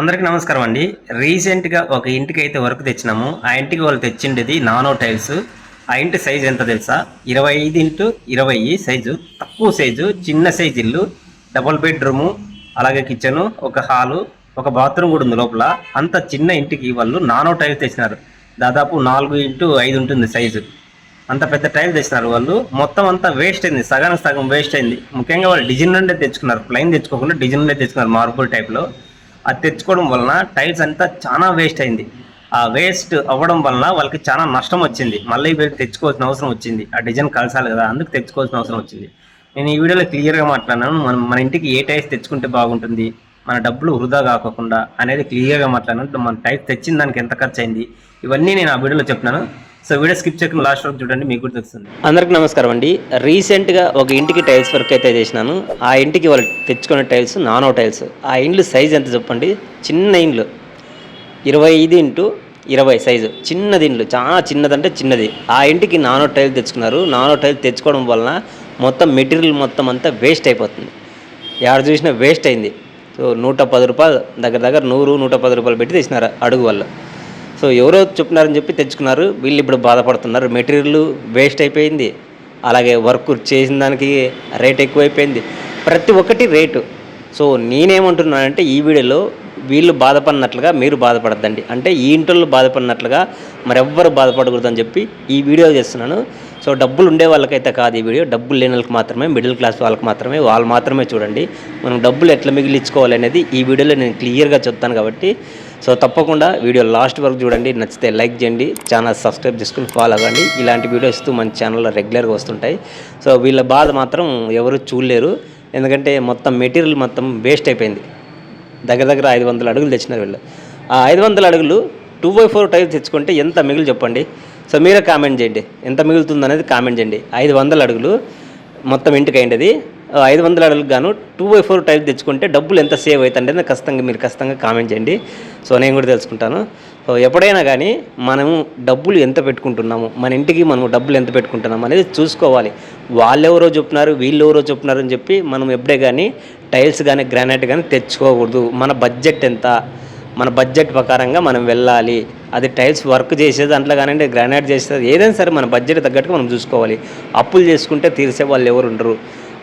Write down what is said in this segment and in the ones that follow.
అందరికీ నమస్కారం అండి. రీసెంట్గా ఒక ఇంటికి అయితే వర్క్ తెచ్చినాము. ఆ ఇంటికి వాళ్ళు తెచ్చిండేది నానో టైల్స్. ఆ ఇంటి సైజ్ ఎంత తెలుసా? ఇరవై ఐదు ఇంటూ ఇరవై సైజు. తక్కువ సైజు చిన్న సైజు ఇల్లు. డబుల్ బెడ్రూము అలాగే కిచెను ఒక హాలు ఒక బాత్రూమ్ కూడా ఉంది లోపల. అంత చిన్న ఇంటికి వాళ్ళు నానో టైల్స్ తెచ్చినారు. దాదాపు నాలుగు ఇంటూ ఐదు ఉంటుంది సైజు. అంత పెద్ద టైల్ తెచ్చినారు వాళ్ళు. మొత్తం అంతా వేస్ట్ అయింది. సగానికి సగం వేస్ట్ అయింది. ముఖ్యంగా వాళ్ళు డిజైన్ నుండే తెచ్చుకున్నారు. ప్లైన్ తెచ్చుకోకుండా డిజైన్ నుండే తెచ్చుకున్నారు మార్బుల్ టైప్లో. అది తెచ్చుకోవడం వలన టైల్స్ అంతా చాలా వేస్ట్ అయింది. ఆ వేస్ట్ అవ్వడం వలన వాళ్ళకి చాలా నష్టం వచ్చింది. మళ్ళీ వీళ్ళు తెచ్చుకోవాల్సిన అవసరం వచ్చింది. ఆ డిజైన్ కలిసాలి కదా అందుకు తెచ్చుకోవాల్సిన అవసరం వచ్చింది. నేను ఈ వీడియోలో క్లియర్గా మాట్లాడినాను. మనం మన ఇంటికి ఏ టైల్స్ తెచ్చుకుంటే బాగుంటుంది మన డబ్బులు వృధా కాకుండా అనేది క్లియర్గా మాట్లాడినాను. మన టైల్స్ తెచ్చిన దానికి ఎంత ఖర్చు అయింది ఇవన్నీ నేను ఆ వీడియోలో చెప్తున్నాను. సో వీడియో స్కిప్ చేయకుండా లాస్ట్ వరకు చూడండి మీకు కూడా తెలుస్తుంది. అందరికి నమస్కారం అండి. రీసెంట్గా ఒక ఇంటికి టైల్స్ వర్క్ అయితే చేసినాను. ఆ ఇంటికి వాళ్ళు తెచ్చుకున్న టైల్స్ నానో టైల్స్. ఆ ఇండ్లు సైజ్ ఎంత చెప్పండి? చిన్న ఇండ్లు. ఇరవై ఐదు ఇంటూ ఇరవై సైజు. చిన్నది ఇండ్లు. చాలా చిన్నదంటే చిన్నది. ఆ ఇంటికి నానో టైల్ తెచ్చుకున్నారు. నానో టైల్ తెచ్చుకోవడం వలన మొత్తం మెటీరియల్ మొత్తం అంతా వేస్ట్ అయిపోతుంది. ఎవరు చూసినా వేస్ట్ అయింది. సో నూట పది రూపాయలు దగ్గర దగ్గర నూరు నూట పది రూపాయలు పెట్టి తెచ్చినారు అడుగు వాళ్ళు. సో ఎవరో చెప్తున్నారని చెప్పి తెచ్చుకున్నారు. వీళ్ళు ఇప్పుడు బాధపడుతున్నారు. మెటీరియల్ వేస్ట్ అయిపోయింది. అలాగే వర్క్ చేసిన దానికి రేట్ ఎక్కువైపోయింది. ప్రతి ఒక్కటి రేటు. సో నేనేమంటున్నానంటే ఈ వీడియోలో వీళ్ళు బాధపడినట్లుగా మీరు బాధపడద్దండి. అంటే ఈ ఇంట్లో బాధపడినట్లుగా మరెవ్వరు బాధపడకూడదని చెప్పి ఈ వీడియో చేస్తున్నాను. సో డబ్బులు ఉండే వాళ్ళకైతే కాదు ఈ వీడియో. డబ్బులు లేని వాళ్ళకి మాత్రమే మిడిల్ క్లాస్ వాళ్ళకి మాత్రమే వాళ్ళు మాత్రమే చూడండి. మనం డబ్బులు ఎట్లా మిగిలించుకోవాలి అనేది ఈ వీడియోలో నేను క్లియర్గా చెప్తాను కాబట్టి సో తప్పకుండా వీడియో లాస్ట్ వరకు చూడండి నచ్చితే లైక్ చేయండి ఛానల్ సబ్స్క్రైబ్ చేసుకుని ఫాలో అవ్వండి. ఇలాంటి వీడియోస్ మన ఛానల్లో రెగ్యులర్గా వస్తుంటాయి. సో వీళ్ళ బాధ మాత్రం ఎవరు చూడలేరు. ఎందుకంటే మొత్తం మెటీరియల్ మొత్తం వేస్ట్ అయిపోయింది. దగ్గర దగ్గర ఐదు వందల అడుగులు తెచ్చినారు వీళ్ళు. ఆ ఐదు వందల అడుగులు టూ బై ఫోర్ టైల్స్ తెచ్చుకుంటే ఎంత మిగిలి చెప్పండి? సో మీరే కామెంట్ చేయండి. ఎంత మిగులుతుంది అనేది కామెంట్ చేయండి. ఐదు వందల అడుగులు మొత్తం ఇంటికి అయింది ఐదు వందల అడుగులకు గాను టూ బై ఫోర్ టైప్ తెచ్చుకుంటే డబ్బులు ఎంత సేవ్ అవుతుంది ఖచ్చితంగా మీరు ఖచ్చితంగా కామెంట్ చేయండి. సో నేను కూడా తెలుసుకుంటాను. సో ఎప్పుడైనా కానీ మనము డబ్బులు ఎంత పెట్టుకుంటున్నాము మన ఇంటికి మనము డబ్బులు ఎంత పెట్టుకుంటున్నాము అనేది చూసుకోవాలి. వాళ్ళెవరో చెప్తున్నారు వీళ్ళు ఎవరో చెప్తున్నారు అని చెప్పి మనం ఎప్పుడే కానీ టైల్స్ కానీ గ్రానైట్ కానీ తెచ్చుకోకూడదు. మన బడ్జెట్ ఎంత మన బడ్జెట్ ప్రకారంగా మనం వెళ్ళాలి. అది టైల్స్ వర్క్ చేసేది దాంట్లో కానివ్వండి గ్రానైట్ చేసేది ఏదైనా సరే మన బడ్జెట్ తగ్గట్టుగా మనం చూసుకోవాలి. అప్పులు చేసుకుంటే తీర్చే వాళ్ళు ఎవరు ఉండరు.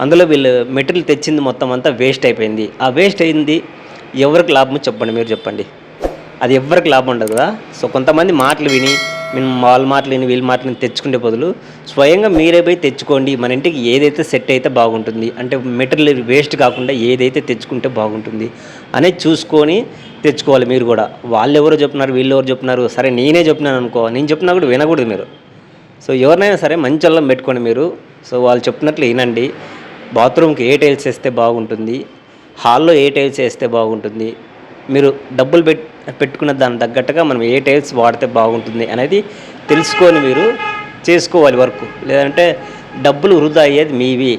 అందులో వీళ్ళు మెటీరియల్ తెచ్చింది మొత్తం అంతా వేస్ట్ అయిపోయింది. ఆ వేస్ట్ అయింది ఎవరికి లాభం చెప్పండి మీరు చెప్పండి. అది ఎవరికి లాభం ఉండదు కదా. సో కొంతమంది మాటలు విని మేము వాళ్ళ మాటలు విని వీళ్ళ మాటలు తెచ్చుకుంటే తెచ్చుకునే బదులు స్వయంగా మీరే పోయి తెచ్చుకోండి. మన ఇంటికి ఏదైతే సెట్ అయితే బాగుంటుంది. అంటే మెటీరియల్ వేస్ట్ కాకుండా ఏదైతే తెచ్చుకుంటే బాగుంటుంది అనేది చూసుకొని తెచ్చుకోవాలి మీరు కూడా. వాళ్ళు ఎవరో చెప్తున్నారు వీళ్ళు ఎవరు చెప్తున్నారు సరే నేనే చెప్పినాను అనుకో నేను చెప్పినా కూడా వినకూడదు మీరు. సో ఎవరినైనా సరే మంచి అల్లం పెట్టుకోండి మీరు. సో వాళ్ళు చెప్పినట్లు వినండి. బాత్రూమ్కి ఏ టైల్స్ వేస్తే బాగుంటుంది? హాల్లో ఏ టైల్స్ వేస్తే బాగుంటుంది? మీరు డబ్బులు పెట్ పెట్టుకున్న దాని తగ్గట్టుగా మనం ఏ టైల్స్ వాడితే బాగుంటుంది అనేది తెలుసుకొని మీరు చేసుకోవాలి వర్క్. లేదంటే డబ్బులు వృధా అయ్యేది మీవి.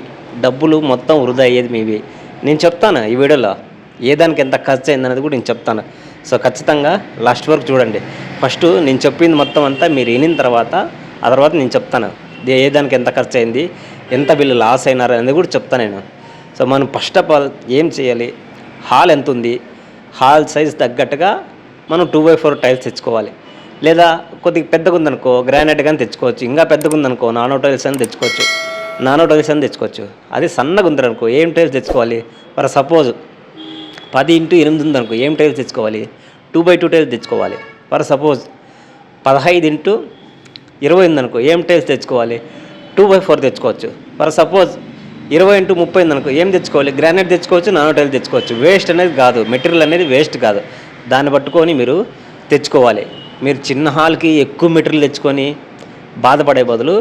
డబ్బులు మొత్తం వృధా అయ్యేది మీవి. నేను చెప్తాను ఈ వీడియోలో ఏ దానికి ఎంత ఖర్చు అయిందనేది కూడా నేను చెప్తాను. సో ఖచ్చితంగా లాస్ట్ వరకు చూడండి. ఫస్ట్ నేను చెప్పింది మొత్తం అంతా మీరు వినిన తర్వాత ఆ తర్వాత నేను చెప్తాను. ఏ దానికి ఎంత ఖర్చు అయింది? ఎంత వీళ్ళు లాస్ అయినారు అనేది కూడా చెప్తాను నేను. సో మనం ఫస్ట్ ఆఫ్ ఆల్ ఏం చేయాలి? హాల్ ఎంత ఉంది? హాల్ సైజ్ తగ్గట్టుగా మనం టూ బై ఫోర్ టైల్స్ తెచ్చుకోవాలి. లేదా కొద్దిగా పెద్దగా ఉందనుకో గ్రానైట్ కానీ తెచ్చుకోవచ్చు. ఇంకా పెద్దగా ఉందనుకో నానో టైల్స్ అని తెచ్చుకోవచ్చు. నానో టైల్స్ అని తెచ్చుకోవచ్చు. అది సన్నగా ఉందనుకో ఏం టైల్స్ తెచ్చుకోవాలి? ఫర్ సపోజ్ పది ఇంటూ ఎనిమిది ఉందనుకో ఏం టైల్స్ తెచ్చుకోవాలి? టూ బై టూ టైల్స్ తెచ్చుకోవాలి. ఫర్ సపోజ్ పదహైదు ఇంటూ ఇరవై ఉందనుకో ఏం టైల్స్ తెచ్చుకోవాలి? టూ బై ఫోర్ తెచ్చుకోవచ్చు. ఫర్ సపోజ్ ఇరవై ఇంటూ ముప్పై ఉందనుకో ఏం తెచ్చుకోవాలి? గ్రానైట్ తెచ్చుకోవచ్చు నానోటైల్ తెచ్చుకోవచ్చు. వేస్ట్ అనేది కాదు. మెటీరియల్ అనేది వేస్ట్ కాదు. దాన్ని పట్టుకొని మీరు తెచ్చుకోవాలి. మీరు చిన్న హాల్కి ఎక్కువ మెటీరియల్ తెచ్చుకొని బాధపడే బదులు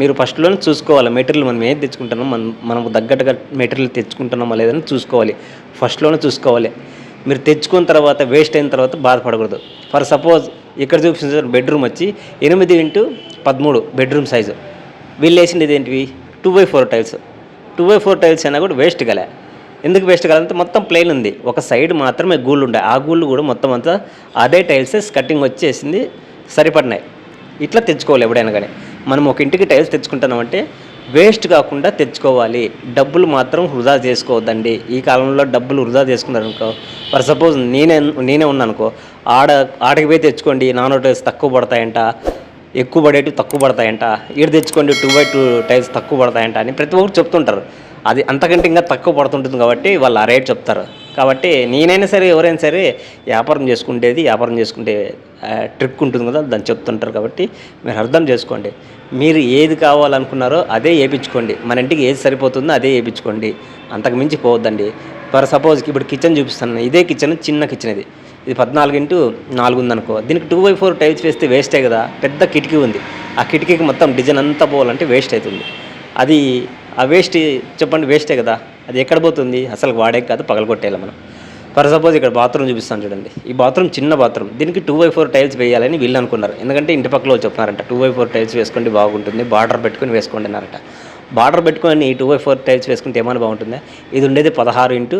మీరు ఫస్ట్లోనే చూసుకోవాలి. మెటీరియల్ మనం ఏది తెచ్చుకుంటున్నాం మనం మనకు తగ్గట్టుగా మెటీరియల్ తెచ్చుకుంటున్నామా లేదని చూసుకోవాలి. ఫస్ట్లోనే చూసుకోవాలి. మీరు తెచ్చుకున్న తర్వాత వేస్ట్ అయిన తర్వాత బాధపడకూడదు. ఫర్ సపోజ్ ఇక్కడ చూపించిన బెడ్రూమ్ వచ్చి ఎనిమిది ఇంటూ పదమూడు బెడ్రూమ్ సైజు. వీళ్ళు వేసింది ఏంటివి? Two by four tiles two by four tiles అయినా కూడా వేస్ట్ గలే ఎందుకు వేస్ట్ కాలంటే మొత్తం ప్లెయిన్ ఉంది. ఒక సైడ్ మాత్రమే గూళ్ళు ఉండే. ఆ గూళ్ళు కూడా మొత్తం అంతా అదే టైల్స్ కటింగ్ వచ్చేసింది సరిపడినాయి. ఇట్లా తెచ్చుకోవాలి ఎప్పుడైనా కానీ. మనం ఒక ఇంటికి టైల్స్ తెచ్చుకుంటున్నామంటే వేస్ట్ కాకుండా తెచ్చుకోవాలి. డబ్బులు మాత్రం వృధా చేసుకోవద్దండి. ఈ కాలంలో డబ్బులు వృధా చేసుకున్నారు అనుకో ఫర్ సపోజ్ నేనే నేనే ఉన్నాను అనుకో ఆడ ఆడకి పోయి తెచ్చుకోండి నాన్ టైల్స్ తక్కువ పడతాయంట. ఎక్కువ పడేటివి తక్కువ పడతాయంట. ఈడ తెచ్చుకోండి టూ బై టూ టైల్స్ తక్కువ పడతాయంట అని ప్రతి ఒక్కరు చెప్తుంటారు. అది అంతకంటే ఇంకా తక్కువ పడుతుంటుంది కాబట్టి వాళ్ళు ఆ రేట్ చెప్తారు. కాబట్టి నేనైనా సరే ఎవరైనా సరే వ్యాపారం చేసుకుంటేది వ్యాపారం చేసుకుంటే ట్రిక్ ఉంటుంది కదా దాన్ని చెప్తుంటారు కాబట్టి మీరు అర్థం చేసుకోండి. మీరు ఏది కావాలనుకున్నారో అదే వేయించుకోండి. మన ఇంటికి ఏది సరిపోతుందో అదే వేయించుకోండి. అంతకు మించి పోవద్దండి. ఫర్ సపోజ్ ఇప్పుడు కిచెన్ చూపిస్తాను. ఇదే కిచెన్ చిన్న కిచెన్ ఇది. ఇది పద్నాలుగు ఇంటూ నాలుగు ఉందనుకో. దీనికి టూ బై ఫోర్ టైల్స్ వేస్తే వేస్టే కదా. పెద్ద కిటికీ ఉంది. ఆ కిటికీకి మొత్తం డిజైన్ అంతా పోవాలంటే వేస్ట్ అవుతుంది. అది ఆ వేస్ట్ చెప్పండి వేస్టే కదా. అది ఎక్కడ పోతుంది? అసలు వాడే కాదు పగలగొట్టేయాలి మనం. ఫర్ సపోజ్ ఇక్కడ బాత్రూమ్ చూపిస్తాను చూడండి. ఈ బాత్రూమ్ చిన్న బాత్రూమ్. దీనికి టూ బై ఫోర్ టైల్స్ వేయాలని వీళ్ళు అనుకున్నారు. ఎందుకంటే ఇంటి పక్కలో వాళ్ళు చెప్తున్నారంట టూ బై ఫోర్ టైల్స్ వేసుకోండి బాగుంటుంది బార్డర్ పెట్టుకొని వేసుకోండి అన్నారట. బార్డర్ పెట్టుకొని టూ బై ఫోర్ టైల్స్ వేసుకుంటే ఏమైనా బాగుంటుందా? ఇది ఉండేది పదహారు ఇంటూ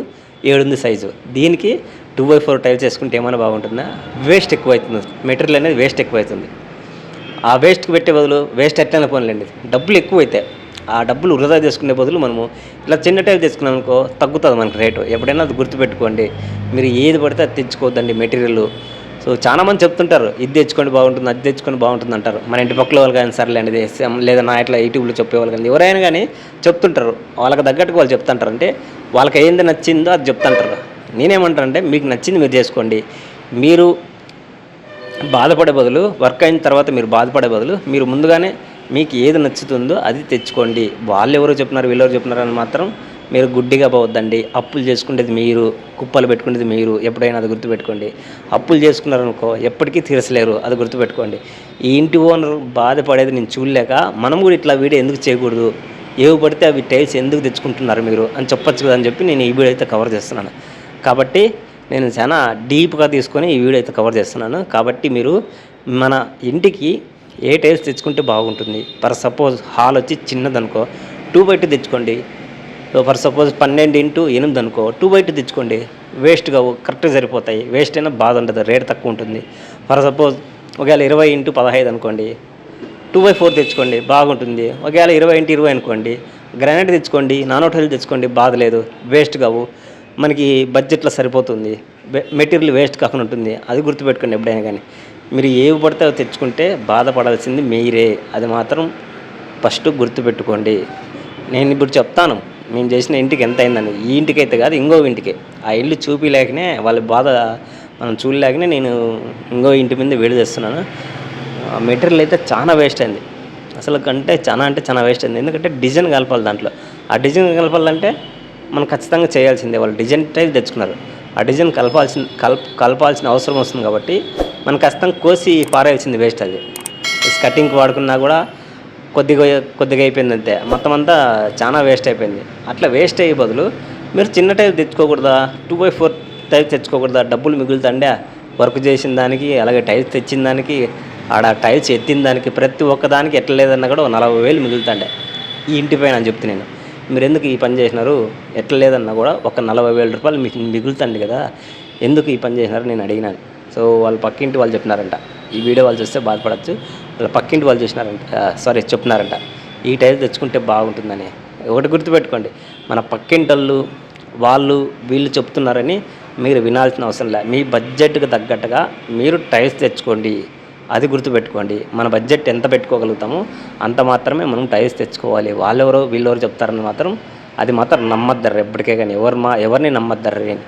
ఏడుంది సైజు దీనికి టూ బై ఫోర్ టైల్స్ వేసుకుంటే ఏమైనా బాగుంటుందా? వేస్ట్ ఎక్కువ అవుతుంది మెటీరియల్ అనేది వేస్ట్ ఎక్కువ అవుతుంది ఆ వేస్ట్కి పెట్టే బదులు వేస్ట్ ఎట్లయినా పోనలేండి. డబ్బులు ఎక్కువ అవుతాయి ఆ డబ్బులు వృధా చేసుకునే బదులు మనము ఇలా చిన్న టైప్ తెచ్చుకున్నాం అనుకో తగ్గుతుంది మనకి రేటు. ఎప్పుడైనా అది గుర్తుపెట్టుకోండి. మీరు ఏది పడితే అది తెచ్చుకోవద్దండి మెటీరియల్. సో చాలా మంది చెప్తుంటారు ఇది తెచ్చుకోండి బాగుంటుంది అది తెచ్చుకొని బాగుంటుంది అంటారు. మన ఇంటి పక్కల వాళ్ళు కానీ సర్లేండి ఇది లేదా నా ఇట్లా యూట్యూబ్లో చెప్పేవాళ్ళు కానీ ఎవరైనా కానీ చెప్తుంటారు. వాళ్ళకి తగ్గట్టుగా వాళ్ళు చెప్తుంటారు. అంటే వాళ్ళకి ఏంది నచ్చిందో అది చెప్తుంటారు. నేనేమంటానంటే మీకు నచ్చింది మీరు చేసుకోండి. మీరు బాధపడే బదులు వర్క్ అయిన తర్వాత మీరు బాధపడే బదులు మీరు ముందుగానే మీకు ఏది నచ్చుతుందో అది తెచ్చుకోండి. వాళ్ళు ఎవరో చెప్తున్నారు వీళ్ళెవరు చెప్తున్నారు అని మాత్రం మీరు గుడ్డిగా పోవద్దండి. అప్పులు చేసుకునేది మీరు కుప్పలు పెట్టుకునేది మీరు ఎప్పుడైనా అది గుర్తుపెట్టుకోండి. అప్పులు చేసుకున్నారనుకో ఎప్పటికీ తీర్చలేరు అది గుర్తుపెట్టుకోండి. ఈ ఇంటి ఓనర్ బాధపడేది నేను చూడలేక మనం కూడా ఇట్లా వీడియో ఎందుకు చేయకూడదు? ఏవి పడితే అవి టైల్స్ ఎందుకు తెచ్చుకుంటున్నారు మీరు? అని చెప్పొచ్చు కదా అని చెప్పి నేను ఈ వీడియో అయితే కవర్ చేస్తున్నాను. కాబట్టి నేను చాలా డీప్గా తీసుకొని ఈ వీడియో అయితే కవర్ చేస్తున్నాను. కాబట్టి మీరు మన ఇంటికి ఏ టైల్స్ తెచ్చుకుంటే బాగుంటుంది? ఫర్ సపోజ్ హాల్ వచ్చి చిన్నదనుకో టూ బై టూ తెచ్చుకోండి. ఫర్ సపోజ్ పన్నెండు ఇంటూ ఎనిమిది అనుకో టూ బై టూ తెచ్చుకోండి. వేస్ట్గా కరెక్ట్గా సరిపోతాయి. వేస్ట్ అయినా బాధ ఉండదు రేట్ తక్కువ ఉంటుంది. ఫర్ సపోజ్ ఒకవేళ ఇరవై ఇంటూ పదహైదు అనుకోండి టూ బై ఫోర్ తెచ్చుకోండి బాగుంటుంది. ఒకవేళ ఇరవై ఇంటూ ఇరవై అనుకోండి గ్రానైట్ తెచ్చుకోండి నాన్ హోటల్ తెచ్చుకోండి బాధ లేదు వేస్ట్ కావు మనకి బడ్జెట్లో సరిపోతుంది. మెటీరియల్ వేస్ట్ కాకుండా ఉంటుంది. అది గుర్తుపెట్టుకోండి ఎప్పుడైనా కానీ. మీరు ఏవి పడితే అవి తెచ్చుకుంటే బాధపడాల్సింది మీరే. అది మాత్రం ఫస్ట్ గుర్తుపెట్టుకోండి. నేను ఇప్పుడు చెప్తాను. మేము చేసిన ఇంటికి ఎంత అయిందని. ఈ ఇంటికి అయితే కాదు ఇంకో ఇంటికి. ఆ ఇల్లు చూపిలేకనే వాళ్ళ బాధ మనం చూడలేకనే నేను ఇంకో ఇంటి మీద వేడి చేస్తున్నాను. ఆ మెటీరియల్ అయితే చాలా వేస్ట్ అయింది. అసలు కంటే చాలా అంటే చాలా వేస్ట్ అయింది. ఎందుకంటే డిజైన్ కలపాలి దాంట్లో. ఆ డిజైన్ కలపాలంటే మనం ఖచ్చితంగా చేయాల్సిందే. వాళ్ళు డిజైన్ టైప్ తెచ్చుకున్నారు. ఆ డిజైన్ కలపాల్సిన కలప కలపాల్సిన అవసరం వస్తుంది కాబట్టి మనం ఖచ్చితంగా కోసి పారేయాల్సింది వేస్ట్ అది. కటింగ్కి వాడుకున్నా కూడా కొద్దిగా కొద్దిగా అయిపోయింది అంతే. మొత్తం అంతా చాలా వేస్ట్ అయిపోయింది. అట్లా వేస్ట్ అయ్యే బదులు మీరు చిన్న టైప్ తెచ్చుకోకూడదా? టూ బై ఫోర్ టైప్ తెచ్చుకోకూడదా? డబ్బులు మిగులుతుండే. వర్క్ చేసిన దానికి అలాగే టైల్స్ తెచ్చిన దానికి ఆడ టైల్స్ ఎత్తిన దానికి ప్రతి ఒక్కదానికి ఎట్లా లేదన్నా కూడా నలభై వేలు మిగులుతుండే. ఈ ఇంటి పైన అని చెప్తే నేను. మీరు ఎందుకు ఈ పని చేసినారు? ఎట్లా లేదన్నా కూడా ఒక నలభై వేల రూపాయలు మీకు మిగులుతుంది కదా. ఎందుకు ఈ పని చేసినారు? నేను అడిగినాను. సో వాళ్ళు పక్కింటి వాళ్ళు చెప్పినారంట. ఈ వీడియో వాళ్ళు చూస్తే బాధపడచ్చు. వాళ్ళ పక్కింటి వాళ్ళు చూసినారంట. సారీ చెప్పినారంట. ఈ టైర్ తెచ్చుకుంటే బాగుంటుందని. ఒకటి గుర్తుపెట్టుకోండి. మన పక్కింటళ్ళు వాళ్ళు వీళ్ళు చెప్తున్నారని మీరు వినాల్సిన అవసరం లే. మీ బడ్జెట్కి తగ్గట్టుగా మీరు టైల్స్ తెచ్చుకోండి. అది గుర్తుపెట్టుకోండి. మన బడ్జెట్ ఎంత పెట్టుకోగలుగుతామో అంత మాత్రమే మనం టైల్స్ తెచ్చుకోవాలి. వాళ్ళెవరో వీళ్ళెవరో చెప్తారని మాత్రం అది మాత్రం నమ్మద్దరు ఎప్పటికే కానీ ఎవరు మా ఎవరిని నమ్మద్దరు అని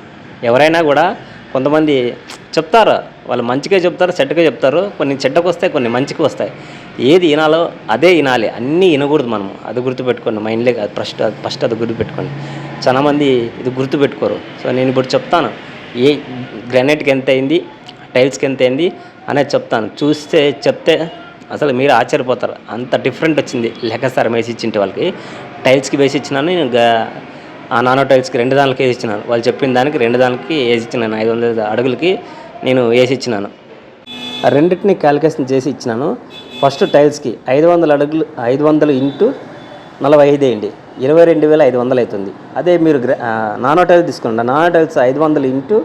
ఎవరైనా కూడా కొంతమంది చెప్తారు. వాళ్ళు మంచిగా చెప్తారు చెడ్డగా చెప్తారు. కొన్ని చెడ్డకు వస్తాయి కొన్ని మంచికి వస్తాయి. ఏది వినాలో అదే వినాలి. అన్నీ వినకూడదు మనం అది గుర్తుపెట్టుకోండి. మైండ్లే కాదు. ఫస్ట్ ఫస్ట్ అది గుర్తుపెట్టుకోండి. చాలామంది ఇది గుర్తుపెట్టుకోరు. సో నేను ఇప్పుడు చెప్తాను. ఏ గ్రానైట్కి ఎంత అయింది? టైల్స్కి ఎంత అయింది? అనేది చెప్తాను. చూస్తే చెప్తే అసలు మీరు ఆశ్చర్యపోతారు. అంత డిఫరెంట్ వచ్చింది. లెక్కసారం వేసి ఇచ్చింటే వాళ్ళకి. టైల్స్కి వేసి ఇచ్చినాను. నేను ఆ నానో టైల్స్కి రెండు దానికి వేసి ఇచ్చినాను. వాళ్ళు చెప్పిన దానికి రెండు దానికి వేసి ఇచ్చినాను. ఐదు వందల అడుగులకి నేను వేసి ఇచ్చినాను. రెండింటిని క్యాలిక్యులేషన్ చేసి ఇచ్చినాను. ఫస్ట్ టైల్స్కి ఐదు వందల అడుగులు ఐదు వందలు ఇంటూ నలభై ఐదు వేయండి. ఇరవై రెండు వేల ఐదు వందలు అవుతుంది. అదే మీరు నానో టైల్స్ తీసుకోండి నానో టైల్స్ ఐదు వందలు ఇంటూ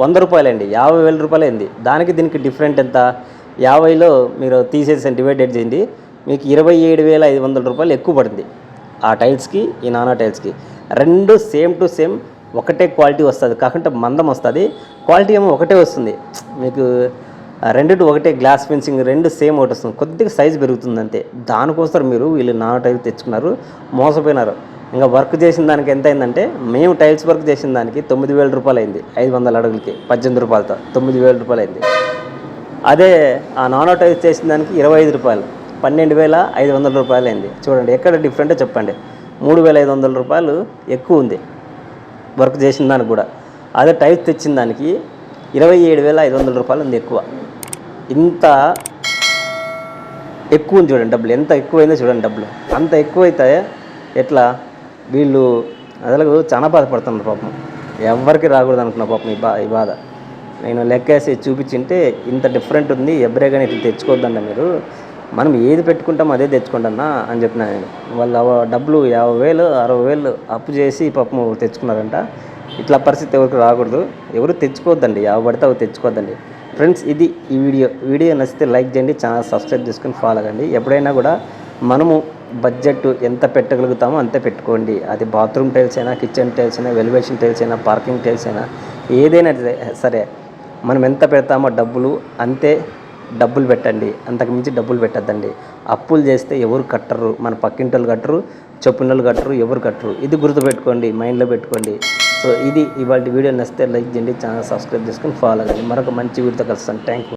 వంద రూపాయలు అండి యాభై వేల రూపాయలు అయింది దానికి దీనికి డిఫరెంట్ ఎంత? యాభైలో మీరు తీసేసి డివైడెడ్ చేయండి. మీకు ఇరవై ఏడు వేల ఐదు వందల రూపాయలు ఎక్కువ పడింది ఆ టైల్స్కి ఈ నానా టైల్స్కి. రెండు సేమ్ టు సేమ్ ఒకటే క్వాలిటీ వస్తుంది కాకుంటే మందం వస్తుంది. క్వాలిటీ ఏమో ఒకటే వస్తుంది. మీకు ఆ రెండు ఒకటే గ్లాస్ ఫెన్సింగ్ రెండు సేమ్ ఒకటి వస్తుంది. కొద్దిగా సైజ్ పెరుగుతుంది అంతే. దానికోసం మీరు వీళ్ళు నానా టైల్ తెచ్చుకున్నారు మోసపోయినారు. ఇంకా వర్క్ చేసిన దానికి ఎంత అయిందంటే మేము టైల్స్ వర్క్ చేసిన దానికి తొమ్మిది వేల రూపాయలు అయింది ఐదు వందల అడుగులకి పద్దెనిమిది రూపాయలతో తొమ్మిది వేల రూపాయలు అయింది అదే ఆ నాన్ టైల్స్ చేసిన దానికి ఇరవై ఐదు రూపాయలు పన్నెండు వేల ఐదు వందల రూపాయలు అయింది చూడండి ఎక్కడ డిఫరెంటో చెప్పండి. మూడు వేల ఐదు వందల రూపాయలు ఎక్కువ ఉంది వర్క్ చేసిన దానికి కూడా. అదే టైల్స్ తెచ్చిన దానికి ఇరవై ఏడు వేల ఐదు వందల రూపాయలు ఉంది ఎక్కువ. ఇంత ఎక్కువ ఉంది చూడండి డబ్బులు ఎంత ఎక్కువైందో చూడండి డబ్బులు. అంత ఎక్కువైతే ఎట్లా? వీళ్ళు అసలు చాలా బాధపడుతున్నారు పాపం. ఎవరికి రాకూడదు అనుకున్న పాపం ఈ బా ఈ బాధ. నేను లెక్కేసి చూపించింటే ఇంత డిఫరెంట్ ఉంది ఎవరే కానీ ఇట్లా తెచ్చుకోవద్దండి మీరు. మనం ఏది పెట్టుకుంటామో అదే తెచ్చుకుంటానా అని చెప్పిన నేను. వాళ్ళు డబ్బులు యాభై వేలు అరవై వేలు అప్పు చేసి పాపం తెచ్చుకున్నారంట. ఇట్లా పరిస్థితి ఎవరికి రాకూడదు. ఎవరు తెచ్చుకోవద్దండి. యాభై పడితే అవి తెచ్చుకోవద్దండి. ఫ్రెండ్స్ ఇది ఈ వీడియో. వీడియో నచ్చితే లైక్ చేయండి ఛానల్ సబ్స్క్రైబ్ చేసుకొని ఫాలో అవ్వండి ఎప్పుడైనా కూడా మనము బడ్జెట్ ఎంత పెట్టగలుగుతామో అంతే పెట్టుకోండి. అది బాత్రూమ్ టైల్స్ అయినా కిచెన్ టైల్స్ అయినా వెలివేషన్ టైల్స్ అయినా పార్కింగ్ టైల్స్ అయినా ఏదైనా సరే మనం ఎంత పెడతామో డబ్బులు అంతే డబ్బులు పెట్టండి. అంతకు మించి డబ్బులు పెట్టద్దండి. అప్పులు చేస్తే ఎవరు కట్టరు. మన పక్కింటి వాళ్ళు కట్టరు చొప్పున వాళ్ళు కట్టరు ఎవరు కట్టరు. ఇది గుర్తుపెట్టుకోండి మైండ్లో పెట్టుకోండి. సో ఇది ఇవాళ వీడియో నచ్చితే లైక్ చేయండి ఛానల్ సబ్స్క్రైబ్ చేసుకొని ఫాలో అవ్వండి. మరొక మంచి వీడియోతో కలుస్తాను థ్యాంక్ యూ